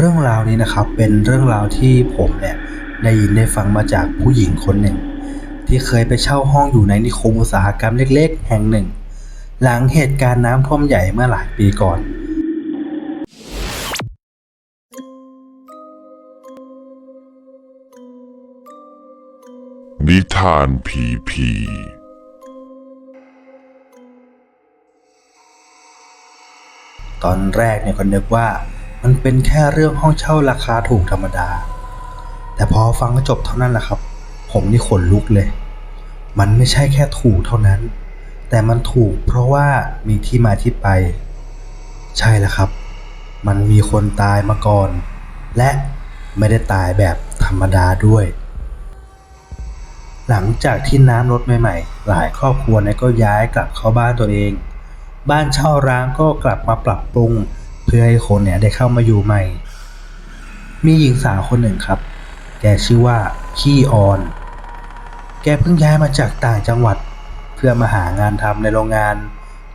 เรื่องราวนี้นะครับเป็นเรื่องราวที่ผมเนี่ยได้ยินได้ฟังมาจากผู้หญิงคนหนึ่ง ที่เคยไปเช่าห้องอยู่ในนิคมอุตสาหกรรมเล็ก ๆ แห่งหนึ่ง หลังเหตุการณ์น้ำท่วมใหญ่เมื่อหลายปีก่อน นิทานผีผีตอนแรกเนี่ยก็นึกว่า มันเป็นแค่เรื่องห้องเช่าราคาถูกธรรมดา แต่พอฟังจบเท่านั้นแหละครับ ผมนี่ขนลุกเลย มันไม่ใช่แค่ถูกเท่านั้น แต่มันถูกเพราะว่ามีที่มาที่ไป ใช่แล้วครับ มันมีคนตายมาก่อน และไม่ได้ตายแบบธรรมดาด้วย หลังจากที่น้ำลดใหม่ๆ หลายครอบครัวเนี่ยก็ย้ายกลับเข้าบ้านตัวเอง บ้านเช่าร้างก็กลับมาปรับปรุง เพื่อให้คนเนี่ยได้เข้ามาอยู่ใหม่ มีหญิงสาวคนหนึ่งครับ แกชื่อว่าขี้ออน แกเพิ่งย้ายมาจากต่างจังหวัด เพื่อมาหางานทำในโรงงาน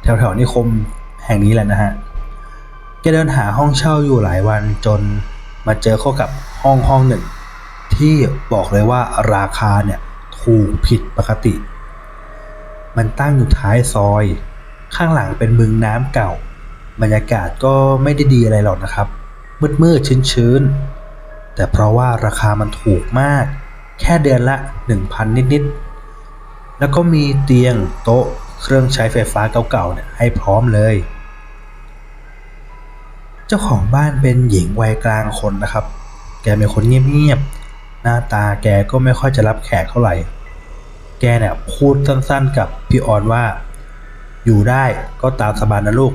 แถวๆนิคมแห่งนี้แหละนะฮะ แกเดินหาห้องเช่าอยู่หลายวันจนมาเจอเข้ากับห้องห้องหนึ่ง ที่บอกเลยว่าราคาเนี่ยถูกผิดปกติ มันตั้งอยู่ท้ายซอย ข้างหลังเป็นบึงน้ำเก่า บรรยากาศก็ไม่ได้ดีอะไรหรอกนะครับ มืดมืดชื้นชื้นๆแต่เพราะว่าราคามันถูกมาก แค่เดือนละ 1,000 นิดๆ แล้วก็มีเตียงโต๊ะเครื่องใช้ไฟฟ้าเก่าๆเนี่ยให้พร้อมเลย เจ้าของบ้านเป็นหญิงวัยกลางคนนะครับ แกเป็นคนเงียบๆ หน้าตาแกก็ไม่ค่อยจะรับแขกเท่าไหร่ แกเนี่ยพูดสั้นๆกับพี่ออนว่า อยู่ได้ก็ตามสบายนะลูก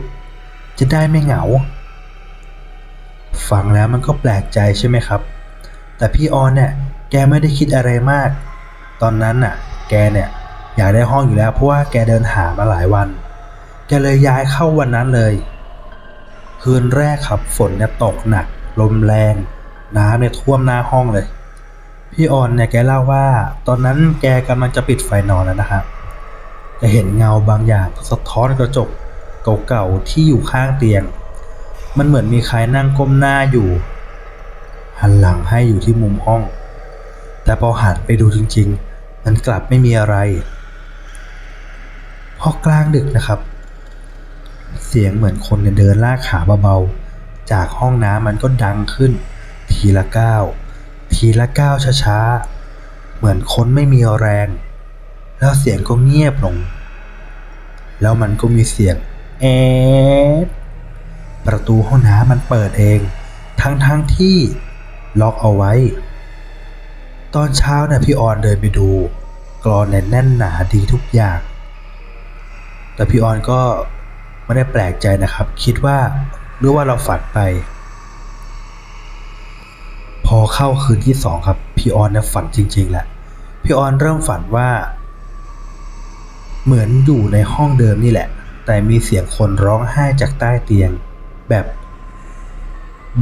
จะได้ไม่เหงา ฟังแล้วมันก็แปลกใจใช่ไหมครับ แต่พี่ออนเนี่ยแกไม่ได้คิดอะไรมาก ตอนนั้นน่ะ แกเนี่ยอยากได้ห้องอยู่แล้วเพราะว่าแกเดินหามาหลายวัน แกเลยย้ายเข้าวันนั้นเลย คืนแรกครับฝนเนี่ยตกหนัก ลมแรง น้ำเนี่ยท่วมหน้าห้องเลย พี่ออนเนี่ยแกเล่าว่า ตอนนั้นแกกำลังจะปิดไฟนอนแล้วนะครับแกเห็นเงาบางอย่างสะท้อนกระจก เก่าๆที่อยู่ข้างเตียง มันเหมือนมีใครนั่งก้มหน้าอยู่หันหลังให้อยู่ที่มุมห้อง แต่พอหันไปดูจริงๆ มันกลับไม่มีอะไร พอกลางดึกนะครับ เสียงเหมือนคนเดินลากขาเบาๆ จากห้องน้ำมันก็ดังขึ้น ทีละก้าวทีละก้าวช้าๆ เหมือนคนไม่มีแรง แล้วเสียงก็เงียบลง แล้วมันก็มีเสียง แอดประตูห้องน้ำมันเปิดเอง ทั้งๆทที่ล็อกเอาไว้ ตอนเช้าเนี่ยพี่ออนเดินไปดูกรอนเนี่ยแน่นหนาดีทุกอย่าง แต่พี่ออนก็ไม่ได้แปลกใจนะครับ คิดว่าหรือว่าเราฝันไป พอเข้าคืนที่สองครับพี่ออนเนี่ยฝันจริง ๆแหละพี่ออนเริ่มฝันว่า เหมือนอยู่ในห้องเดิมนี่แหละ แต่มีเสียงคนร้องไห้จากใต้เตียง แบบ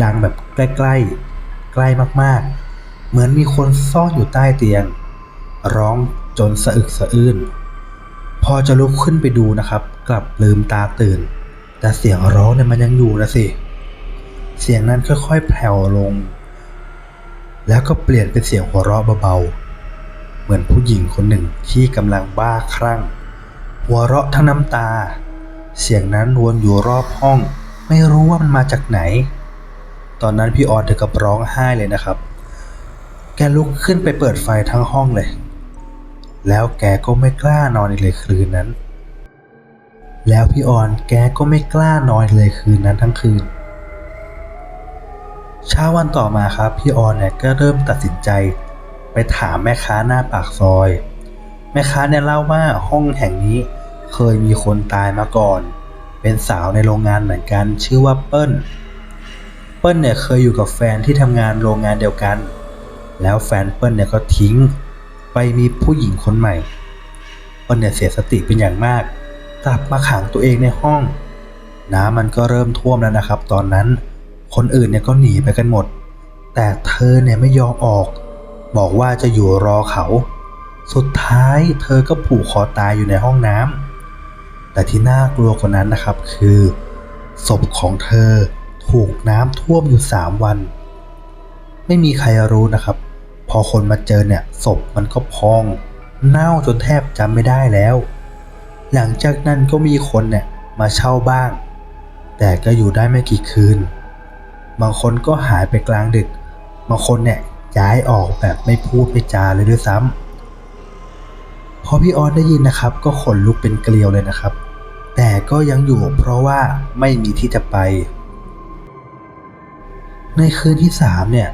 ดังแบบใกล้ๆ ใกล้มากๆ เหมือนมีคนซ่อนอยู่ใต้เตียง ร้องจนสะอึกสะอื้นพอจะลุกขึ้นไปดูนะครับ กลับลืมตาตื่น แต่เสียงร้องเนี่ยมันยังอยู่นะสิ เสียงนั้นค่อยๆแผ่วลง แล้วก็เปลี่ยนเป็นเสียงหัวเราะเบาๆ เหมือนผู้หญิงคนหนึ่งที่กำลังบ้าคลั่ง หัวเราะทั้งน้ำตา เสียงนั้นวนอยู่รอบห้อง ไม่รู้ว่ามันมาจากไหน ตอนนั้นพี่ออนถึงกับร้องไห้เลยนะครับ แกลุกขึ้นไปเปิดไฟทั้งห้องเลย แล้วแกก็ไม่กล้านอนอีกเลยคืนนั้น แล้วพี่ออนแกก็ไม่กล้านอนเลยคืนนั้นทั้งคืน เช้าวันต่อมาครับพี่ออนเนี่ยก็เริ่มตัดสินใจ ไปถามแม่ค้าหน้าปากซอย แม่ค้าเนี่ยเล่าว่าห้องแห่งนี้ เคยมีคนตายมาก่อน เป็นสาวในโรงงานเหมือนกัน ชื่อว่าเปิ้ล เปิ้ลเนี่ยเคยอยู่กับแฟนที่ทำงานโรงงานเดียวกัน แล้วแฟนเปิ้ลเนี่ยก็ทิ้ง ไปมีผู้หญิงคนใหม่ เปิ้ลเนี่ยเสียสติเป็นอย่างมาก กลับมาขังตัวเองในห้อง น้ำมันก็เริ่มท่วมแล้วนะครับ ตอนนั้น คนอื่นเนี่ยก็หนีไปกันหมด แต่เธอเนี่ยไม่ยอมออก บอกว่าจะอยู่รอเขา สุดท้ายเธอก็ผูกคอตายอยู่ในห้องน้ำ แต่ที่น่ากลัวกว่านั้นนะครับคือ ศพของเธอถูกน้ำท่วมอยู่สามวัน ไม่มีใครรู้นะครับ พอคนมาเจอเนี่ยศพมันก็พอง เน่าจนแทบจำไม่ได้แล้ว หลังจากนั้นก็มีคนเนี่ยมาเช่าบ้าง แต่ก็อยู่ได้ไม่กี่คืน บางคนก็หายไปกลางดึก บางคนเนี่ยย้ายออกแบบไม่พูดไม่จาเลยด้วยซ้ำพอพี่ออนได้ยินนะครับ ก็ขนลุกเป็นเกลียวเลยนะครับ แต่ก็ยังอยู่เพราะว่าไม่มีที่จะไป ในคืนที่สามเนี่ย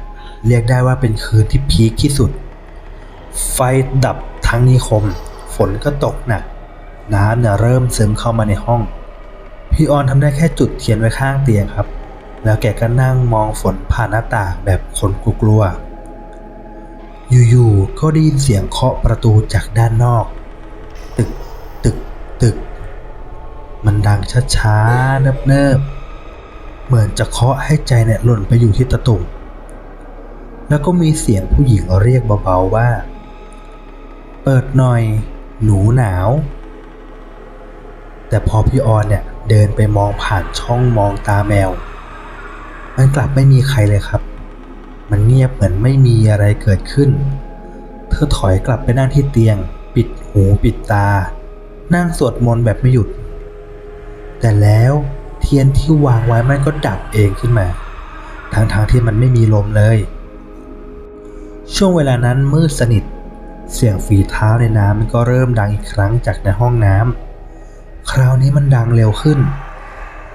เรียกได้ว่าเป็นคืนที่พีคที่สุด ไฟดับทั้งนิคม ฝนก็ตกหนัก น้ำเนี่ยเริ่มซึมเข้ามาในห้อง พี่ออนทำได้แค่จุดเทียนไว้ข้างเตียงครับ แล้วแกก็นั่งมองฝนผ่านหน้าต่างแบบคนกลัวๆอยู่ๆก็ได้ยินเสียงเคาะประตูจากด้านนอก ตึก มันดังช้าๆ เนิบๆ เหมือนจะเคาะให้ใจเนี่ยหล่นไปอยู่ที่ตะตุ่ม แล้วก็มีเสียงผู้หญิงเรียกเบาๆว่า เปิดหน่อย หนูหนาว แต่พอพี่ออนเนี่ยเดินไปมองผ่านช่องมองตาแมว มันกลับไม่มีใครเลยครับ มันเงียบเหมือนไม่มีอะไรเกิดขึ้น เธอถอยกลับไปนั่งที่เตียง ปิดหูปิดตา นั่งสวดมนต์แบบไม่หยุด แต่แล้วเทียนที่วางไว้มันก็ดับเองขึ้นมา ทั้งๆทที่มันไม่มีลมเลย ช่วงเวลานั้นมืดสนิท เสียงฝีเท้าในน้ำมันก็เริ่มดังอีกครั้งจากในห้องน้ำคราวนี้มันดังเร็วขึ้น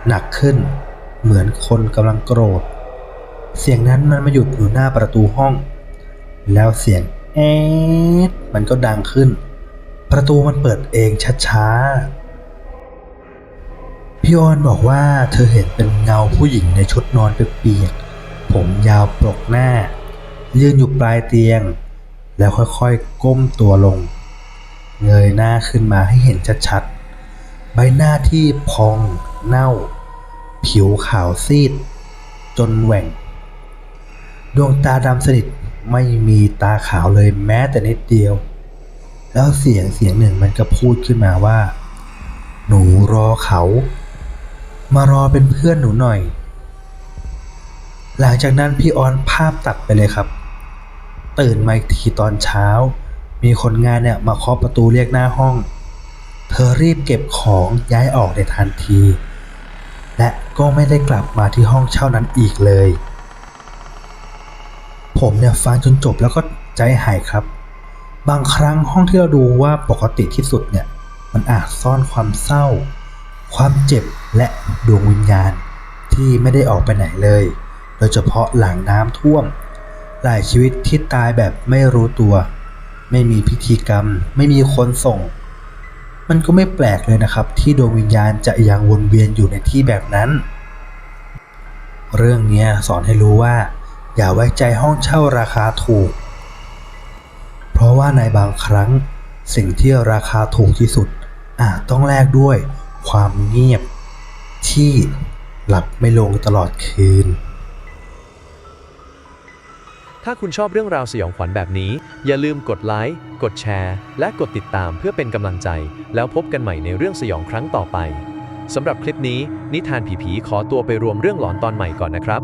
หนักขึ้น เหมือนคนกำลังโกรธ เสียงนั้นมันมาหยุดอยู่หน้าประตูห้อง แล้วเสียงแอดมันก็ดังขึ้น ประตูมันเปิดเองช้าๆ พี่ออนบอกว่าเธอเห็นเป็นเงาผู้หญิงในชุดนอนเปียกๆผมยาวปลกหน้า ยืนอยู่ปลายเตียง แล้วค่อยๆก้มตัวลง เงยหน้าขึ้นมาให้เห็นชัดๆ ใบหน้าที่พองเน่า ผิวขาวซีด จนแหว่ง ดวงตาดำสนิทไม่มีตาขาวเลยแม้แต่นิดเดียว แล้วเสียงเสียงหนึ่งมันก็พูดขึ้นมาว่า หนูรอเขา มารอเป็นเพื่อนหนูหน่อย หลังจากนั้นพี่ออนภาพตัดไปเลยครับ ตื่นมาอีกทีตอนเช้า มีคนงานเนี่ยมาเคาะประตูเรียกหน้าห้อง เธอรีบเก็บของย้ายออกในทันที และก็ไม่ได้กลับมาที่ห้องเช่านั้นอีกเลย ผมเนี่ยฟังจนจบแล้วก็ใจหายครับ บางครั้งห้องที่เราดูว่าปกติที่สุดเนี่ยมันอาจซ่อนความเศร้า ความเจ็บ และดวงวิญญาณที่ไม่ได้ออกไปไหนเลย โดยเฉพาะหลังน้ำท่วม หลายชีวิตที่ตายแบบไม่รู้ตัว ไม่มีพิธีกรรม ไม่มีคนส่ง มันก็ไม่แปลกเลยนะครับ ที่ดวงวิญญาณจะยังวนเวียนอยู่ในที่แบบนั้น เรื่องนี้สอนให้รู้ว่า อย่าไว้ใจห้องเช่าราคาถูก เพราะว่าในบางครั้งสิ่งที่ราคาถูกที่สุดอาจต้องแลกด้วยความเงียบ ที่หลับไม่ลงตลอดคืน ถ้าคุณชอบเรื่องราวสยองขวัญแบบนี้ อย่าลืมกดไลค์ กดแชร์ และกดติดตามเพื่อเป็นกำลังใจ แล้วพบกันใหม่ในเรื่องสยองครั้งต่อไปสำหรับคลิปนี้ นิทานผีๆขอตัวไปรวมเรื่องหลอนตอนใหม่ก่อนนะครับ